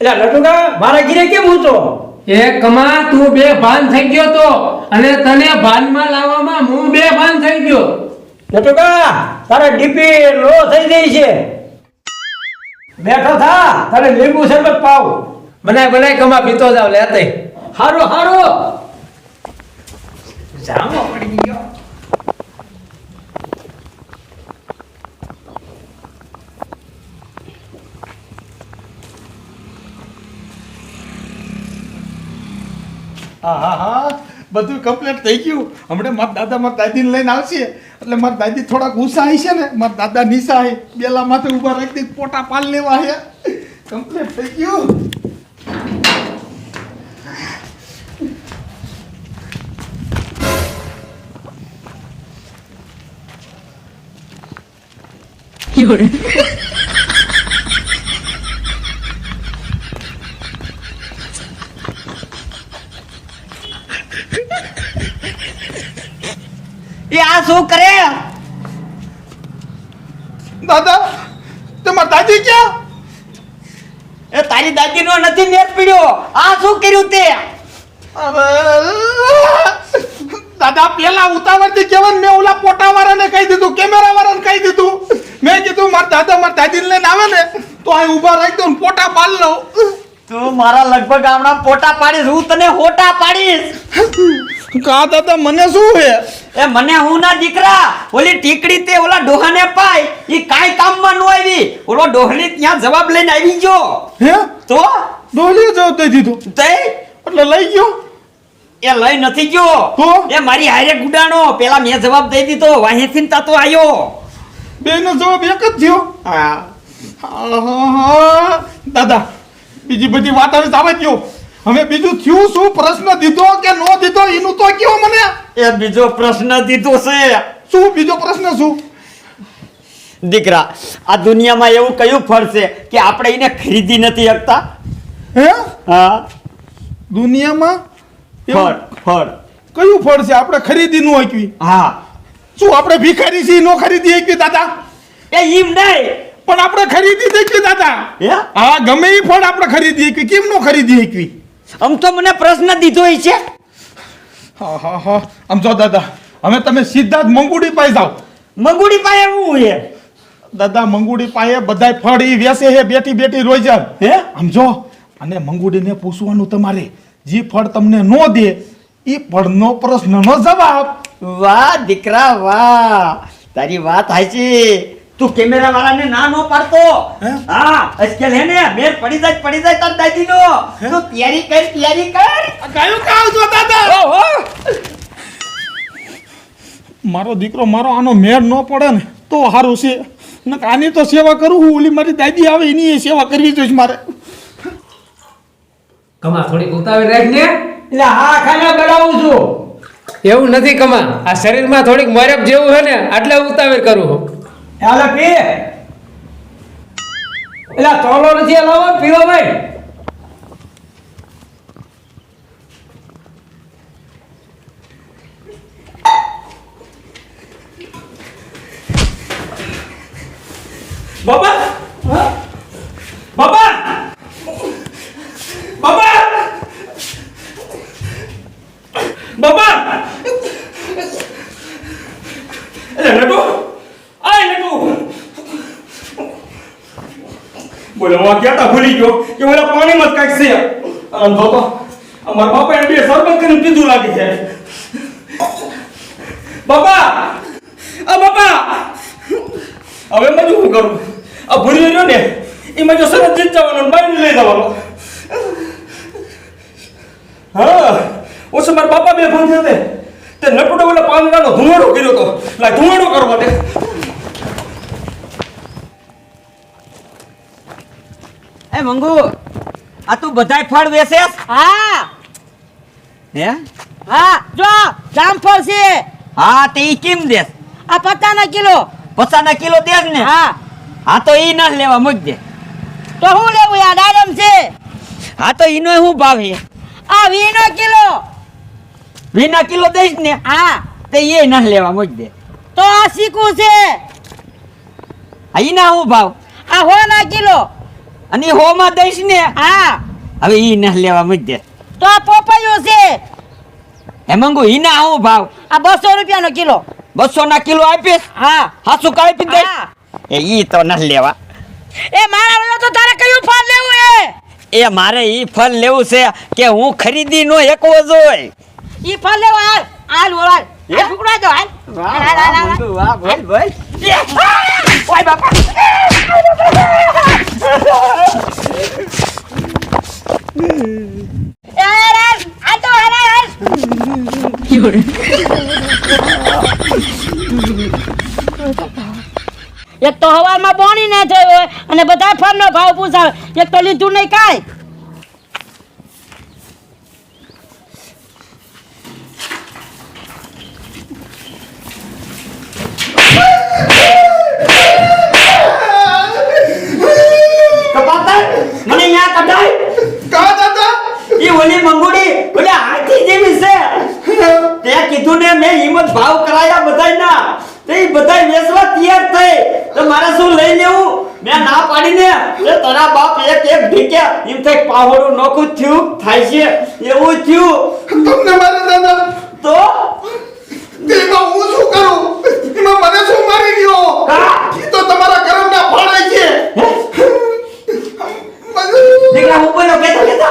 એટલે લટુકા મારા ઘીરે કેમ હતો એ કમા તું બે ભાન થઈ ગયો તો અને તને ભાનમાં લાવવામાં હું બે ભાન થઈ ગયો. લટુકા તારા ડીપી લો થઈ ગઈ છે. બેઠો થા તારે લીંબુ શરબત પાવ. બનાય બનાય કમા પીતો જાવ લેતે હારું હારું. જામો પડી હા હા હા બધું કમ્પ્લીટ થઈ ગયું. હમણાં મારા દાદા મારા દાદીને લઈને આવશે. એટલે મારા દાદી થોડાક ઉષા છે ને, મારા દાદા નિશા હે. બેલા માથે ઊભા રાખી પોટા પાલ લેવા હે. કમ્પ્લીટ થઈ ગયું. આ શું કરે? દાદા તમારા દાદી ક્યાં? એ તારી દાદીનો નથી મેર પીડ્યો. આ શું કર્યું તે? દાદા પેલા ઉતાવળથી કેવન મેં ઓલા પોટા વાળાને કહી દીધું કેમેરા વાળાને કહી દીધું. મેં કીધું મારા દાદા મારા દાદીને લઈને આવે ને તો અહીં ઊભા રાખી દઉં ને પોટા પાડ લઉં. તું મારા લગભગ ગામડા પોટા પાડીશ હું તને હોટા પાડીશ. કા દાદા મને શું હે એ મને હું ના દીકરા ઓલી ટીકડી તે ઓલા ડોહાને પાય ઈ કાંઈ કામમાં ન આવી. ઓલો ડોહલી ત્યાં જવાબ લઈને આવી ગયો. હે? તો? ડોહલી જવાબ દઈ દીધો. તે એટલે લઈ ગયો? એ લઈ નથી ગયો. તો? એ મારી હારે ગુડાણો. પેલા મેં જવાબ દઈ દીધો. વાહેથી તાતો આવ્યો બેનો જવાબ એક જ થયો. હા. દાદા બીજી બધી વાત હવે સામે ગયો હવે બીજું થયું શું? પ્રશ્ન દીધો કે નો દીધો? એનું તો કયો મને? એ બીજો પ્રશ્ન દીધો છે. શું બીજો પ્રશ્ન શું? દીકરા આ દુનિયામાં એવું કયું ફળ છે કે આપણે એને ખરીદી નથી શકતા? હે? હા. દુનિયામાં ફળ ફળ. કયું ફળ છે? આપણે ખરીદી નું હકવી હા. શું આપણે ભિખારી છીએ નો ખરીદી હકવી દાદા? એ ઈમ નહીં. પણ આપણે ખરીદી શકીએ દાદા. હે? ગમે એ ફળ આપણે ખરીદી શકીએ કેમ નો ખરીદી હકવી આમ તો મને પ્રશ્ન દીધો છે. હા હા હા. આમ જો દાદા હવે તમે સીધા જ મંગુડી પાસે જાઓ. મંગુડી પાસે એવું હે? દાદા મંગુડી પાસે બધાય ફળ ઈ વેસે હે બેઠી બેઠી જાય હે? આમ જો અને મંગુડીને પૂછવાનું તમારે જે ફળ તમને નો દે એ ફળનો પ્રશ્નનો જવાબ. વાહ દીકરા વાહ. તારી વાત હાચી તું કેમેરા વાળાને ના નો પાડતો. હા? અજકેલ હે ને મેર પડી જાય પડી જાય તાર દાદીનો. તું તૈયારી કર તૈયારી કર. કયું કાવ છો દાદા? ઓહો. મારો દીકરો મારો આનો મેર ન પડે ને તો સારું છે. ને આની તો સેવા કરું હું ઓલી મારી દાદી આવે એની સેવા કરવી જોઈએ મારે. કમા થોડી ઉતાવળ રાખ ને. એટલે હા ખાના બનાવું છું. એવું નથી કમા. આ શરીરમાં થોડીક મરબ જેવું છે ને એટલે ઉતાવળ કરું છું. હાલે પી. એટલે તોલો નથી હલાવો પીવો ભાઈ. બાબા બાબા બાબા એ લટુ આ લટુ બોલો હું ક્યાં તા ભૂલી ગયો કે ઓલા પાણીમાં જ કાંઈક છે. જો તો અમારા બાપા બે સરબત કરીને પીધું લાગે છે. બાપા! આ બાપા! હવે મેં શું કરું? આ ભૂલી રહ્યો ને, એમાં જો સરસ જીત જવાનો બાઈને લઈ જવાનો. હા, ઓછો મારા બાપા બે ફોન થયા તે નટુડો ઓલા પાંદડાનો ધુમાડો કર્યો તો. લા ધુમાડો કરવા દે. એ મંગુ આ તું બધાય ફળ વેસે હા. હે? હા જો જામફળ છે. હા તે ઈ કેમ દેસ? આ પચાના કિલો. પચાના કિલો દેસ ને? હા. હા તો ઈ ના લેવા મૂક દે. તો હું લેવું યાર આરામ છે? હા તો ઈનો હું ભાવ છે આ વીનો કિલો. વીના કિલો દઈશ ને? હા. તે એ ના લેવા મૂક દે. તો આ શીખું છે. હા ઈના હું ભાવ? આ હોના કિલો. અને હોમાં દઈશ ને? હા. હવે ઈ ન લેવા મૂક. દે તો આ પોપૈયું છે. હે મંગુ ઈ ના આવું ભાવ? આ બસો રૂપિયાનો કિલો. બસો ના કિલો આપીશ? હા. હાસુ કાઢી દે હા. એ ઈ તો ન લેવા. એ મારા વડો તો તારે કયું ફળ લેવું એ? એ મારે ઈ ફળ લેવું છે કે હું ખરીદી નો એકવો જોઈ ઈ ફળ લેવા હાલ. હાલ બોલ હાલ હાલ. ટુકડા દો હાલ હાલ, હાલ, હાલ, હાલ. વાહ બોલ બોલ. ઓય બાપા એ હાલ, હાલ, હાલ તો હાલ, હાલ, હાલ. એક તો હવામાં પાણી ના થયું હોય અને બધા ફળનો ભાવ પૂછાવે એક તો લીધું નહીં કાંઈ. મને ન્યા કઢાય. કા દાદા? ઈ ઓલી મંગુડી ઓલી હાથી જેવી છે. ને મેં હિંમત ભાવ કરાયા બધાયના. તે ઈ બધાય વેચવા તૈયાર થઈ. તો મારે શું લઈ લેવું? મેં ના પાડીને. એ તારા બાપ એક એક ઢીકે એમ થઈ પાહોડું નોખું થયું થાય છે. એવું થયું. તમને મારે દાદા તો? તેમાં હું શું કરું? એમાં મને શું મારી ગયો? કા? ઈ તો તમારા કર્મના ફળે છે દીકરા હું બોલ્યો કેતો કેતો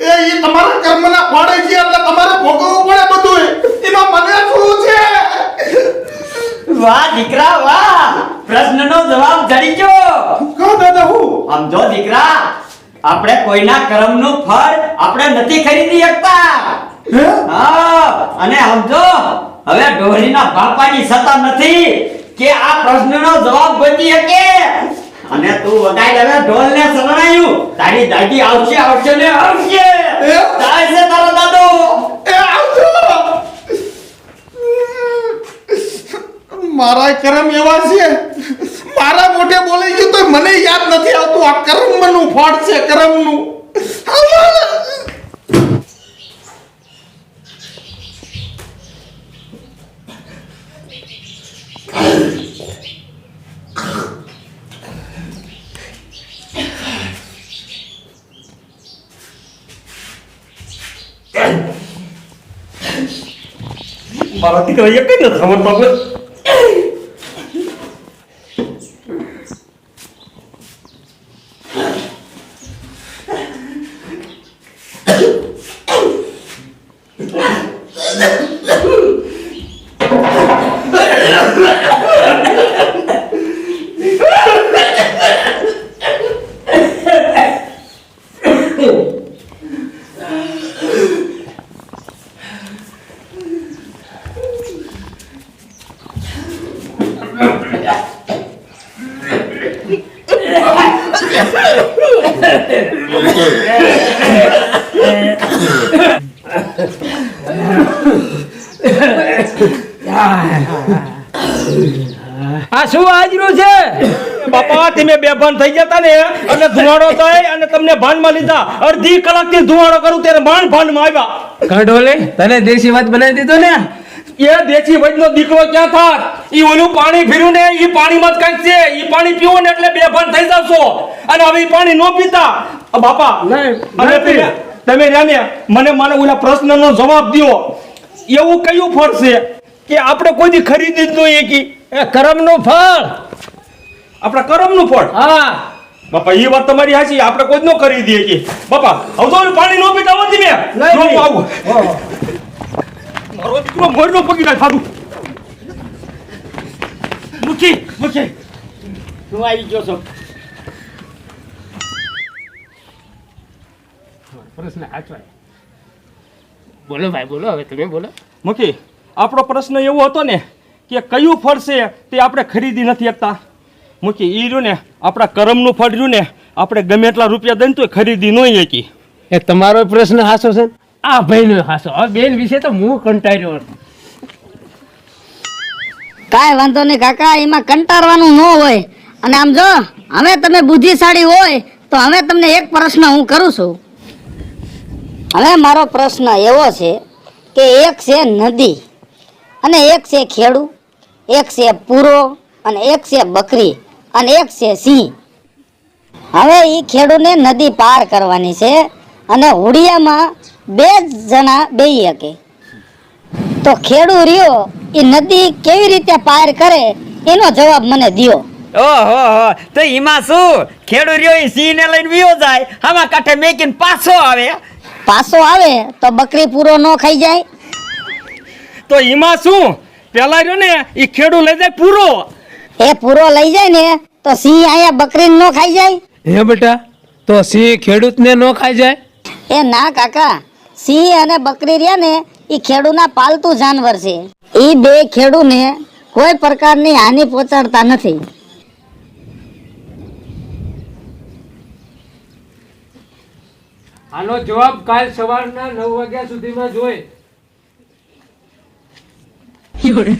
એ ઈ તમારા કર્મના ફળે છે એટલે તમારે ભોગવવું પડે બધું એમાં મને શું છે વાહ દીકરા વાહ પ્રશ્નનો જડી ગયો કા દાદા હું? સમજો દીકરા આપણે કોઈના કર્મનું ફળ આપણે નથી ખરીદી શકતા. હા? અને સમજો હવે ડોહરીના બાપાની સત્તા નથી કે આ પ્રશ્નનો જવાબ ગોતી શકે. અને તું વગાઈ હવે ઢોલ ને શરણાયું તારી દાદી આવશે આવશે ને આવશે? જાય છે તારો દાદો? એ આવજો. મારા કર્મ એવા છે. મારા મોઢે બોલાઈ ગયું તો મને યાદ નથી આવતું. આ કર્મનું ફળ છે, કર્મનું. મારા દીકરા એક જ નથી ખબર બાબુ આ શું આજરું છે? બાપા તમે બેભાન થઈ ગયા ને અને ધુવાડો થઈ અને તમને ભાનમાં લીધા. અડધી કલાકથી ધુવાડો કરું ત્યારે માંડ ભાનમાં આવ્યા. કાઢોલે તને દેશી વાત બનાવી દીધો ને? એ દેશી વૈદનો દીકરો ક્યાં થાત? ઈ ઓલું પાણી ભીર્યું ને ઈ પાણીમાં જ કંઈક છે. ઈ પાણી પીવો ને એટલે બેભાન થઈ જાવશો અને હવે ઈ પાણી નો પીતા. બાપા અને તમે રહ્યા ને મને મને ઓલા પ્રશ્નનો જવાબ દો એવું કયું ફળ છે? કે આપણે કોઈ દી ખરીદી જ નહીં એકી એ કરમનું ફળ. આપણા કરમનું ફળ? હા. બાપા એ વાત તમારી સાચી આપણે કોઈ નો ન કરી દઈએ કે. બાપા હવે તો પાણી નો પીતા હોત ને નહીં, આવું. મારો દીકરો મોરનો પગી નાખ સાધુ મુખી મુખી હું આવી ગયો છું. પ્રશ્ન સાચવાય બોલો ભાઈ બોલો હવે તમે બોલો. મુખી આપણો પ્રશ્ન એવો હતો ને કે કયું ફળ છે તે આપણે ખરીદી નથી શકતા? મૂકી એ રહ્યું ને આપણા કરમનું ફળ રહ્યું ને આપણે ગમે એટલા રૂપિયા દઈને તો ખરીદી નહીં શકી. એ તમારો પ્રશ્ન હાસો છે? આ ભાઈનો હાસો. હવે બેન વિશે તો હું કંટાળ્યો હતો. કાંઈ વાંધો નહીં કાકા એમાં કંટાળવાનું ન હોય. અને આમ જો હવે તમે બુદ્ધિશાળી હોય તો હવે તમને એક પ્રશ્ન હું કરું છું. હવે મારો પ્રશ્ન એવો છે કે એક છે નદી. અને એક છે ખેડુ એક છે પૂરો અને એક છે બકરી અને એક છે સિંહ. હવે એ ખેડૂને નદી પાર કરવાની છે અને હુડિયામાં બે જણા બે શકે. તો ખેડૂ રહ્યો એ નદી કેવી રીતે પાર કરે એનો જવાબ મને દ્યો. ઓહો હો તો એમાં શું? ખેડૂ રહ્યો એ સિંહ ને લઈને વિયો જાય આમાં કાંઠે મેકીને પાછો આવે. પાછો આવે તો બકરી પૂરો ન ખાઈ જાય. તો એમાં શું? પેલા રહ્યો ને એ ખેડૂ લઈ જાય પૂરો. એ પૂરો લઈ જાય ને તો સિંહ અહીંયા બકરી નો ખાઈ જાય? હે બેટા તો સિંહ ખેડૂતને નો ખાઈ જાય? એ ના કાકા સિંહ અને બકરી રહ્યા ને એ ખેડૂના પાલતુ જાનવર છે. એ બે ખેડૂને કોઈ પ્રકારની હાનિ પહોંચાડતા નથી. આનો જવાબ કાલ સવારના નવ વાગ્યા સુધીમાં 有人